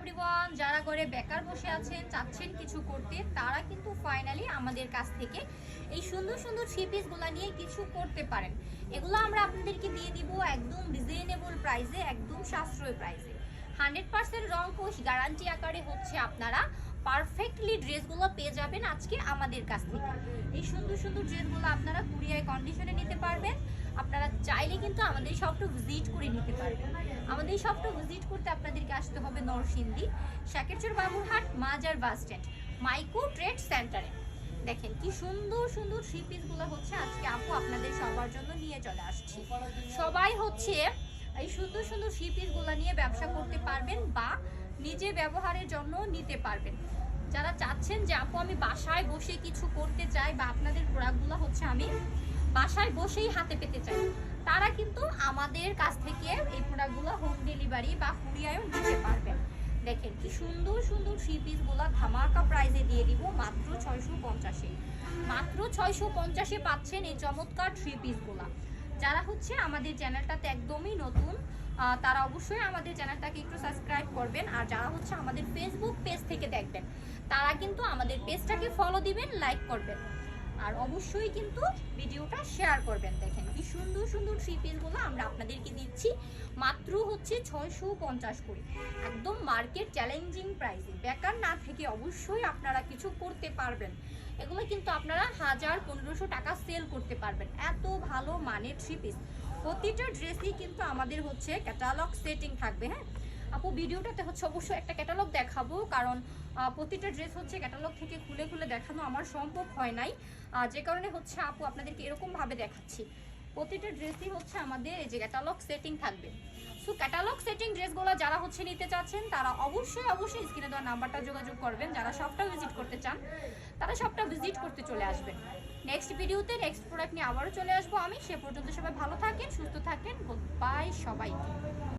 Everyone যারা করে বেকার বসে আছেন, চাচ্ছেন কিছু করতে, তারা কিন্তু ফাইনালি আমাদের কাছ থেকে এই সুন্দর সুন্দর থ্রি পিসগুলো নিয়ে কিছু করতে পারেন। এগুলো আমরা আপনাদেরকে দিয়ে দিব একদম রিজনেবল প্রাইসে একদম সাশ্রয় প্রাইসে হান্ড্রেড পার্সেন্ট রং গ্যারান্টি আকারে হচ্ছে আপনারা পারফেক্টলি ড্রেসগুলো পেয়ে যাবেন আজকে আমাদের কাছ থেকে। এই সুন্দর সুন্দর ড্রেসগুলো আপনারা কুরিয়ার কন্ডিশনে নিতে পারবেন। কিন্তু আমাদের শপটা ভিজিট করে নিতে পারবেন আমাদের শপটা ভিজিট করতে আপনাদেরকে আসতে হবে নরসিংদী, শাকেরচর বাবুরহাট, মাজার বাস স্ট্যান্ড মাইক্রো ট্রেড সেন্টারে। দেখেন কি সুন্দর সুন্দর থ্রি পিসগুলো হচ্ছে। আজকে আপু আপনাদের সবার জন্য নিয়ে চলে আসছি। সবাই হচ্ছে এই সুন্দর সুন্দর থ্রি পিসগুলো নিয়ে ব্যবসা করতে পারবেন বা নিজে ব্যবহারের জন্য নিতে পারবেন। যারা চাচ্ছেন যে আপু আমি বাসায় বসে কিছু করতে চাই বা আপনাদের প্রোডাক্টগুলো হচ্ছে আমি বাসায় বসেই হাতে পেতে চাই তারা কিন্তু আমাদের কাছ থেকে এই প্রোডাক্টগুলো হোম ডেলিভারি বা কুরিয়ারও নিতে পারবেন। দেখেন কি সুন্দর সুন্দর থ্রি পিসগুলো ধামাকা প্রাইসে দিয়ে দিব মাত্র ছয়শো পঞ্চাশে। মাত্র ছয়শো পঞ্চাশে পাচ্ছেন এই চমৎকার থ্রি পিসগুলা যারা হচ্ছে আমাদের চ্যানেলটাতে একদমই নতুন তারা অবশ্যই আমাদের চ্যানেলটাকে একটু সাবস্ক্রাইব করবেন। আর যারা হচ্ছে আমাদের ফেসবুক পেজ থেকে দেখবেন, তারা কিন্তু আমাদের পেজটাকে ফলো দিবেন লাইক করবেন। আর অবশ্যই কিন্তু ভিডিওটা শেয়ার করবেন, দেখেন। সুন্দর সুন্দর থ্রি পিসগুলো আমরা আপনাদেরকে দিচ্ছি। মাত্র হচ্ছে ছয়শো পঞ্চাশ করে। একদম মার্কেট চ্যালেঞ্জিং প্রাইসে বেকার না থেকে অবশ্যই আপনারা কিছু করতে পারবেন। এগুলো কিন্তু আপনারা হাজার পনেরোশো টাকা সেল করতে পারবেন। এত ভালো মানের থ্রি পিস প্রতিটা ড্রেসই কিন্তু আমাদের হচ্ছে ক্যাটালগ সেটিং থাকবে হ্যাঁ? আপু, ভিডিওটাতে হচ্ছে অবশ্যই একটা ক্যাটালগ দেখাবো। কারণ প্রতিটা ড্রেস হচ্ছে ক্যাটালগ থেকে খুলে খুলে দেখানো আমার সম্ভব হয় নাই। যে কারণে হচ্ছে আপু আপনাদেরকে এরকমভাবে দেখাচ্ছি। প্রতিটা ড্রেসই হচ্ছে আমাদের এই যে ক্যাটালগ সেটিং থাকবে। সো ক্যাটালগ সেটিং ড্রেসগুলো যারা হচ্ছে নিতে চাচ্ছেন, তারা অবশ্যই অবশ্যই স্ক্রিনে দেওয়া নাম্বারটা যোগাযোগ করবেন। যারা সবটা ভিজিট করতে চান, তারা সবটা ভিজিট করতে চলে আসবেন। নেক্সট ভিডিওতে নেক্সট প্রোডাক্ট নিয়ে আবারও চলে আসব আমি। সে পর্যন্ত সবাই ভালো থাকেন, সুস্থ থাকেন। বাই সবাইকে।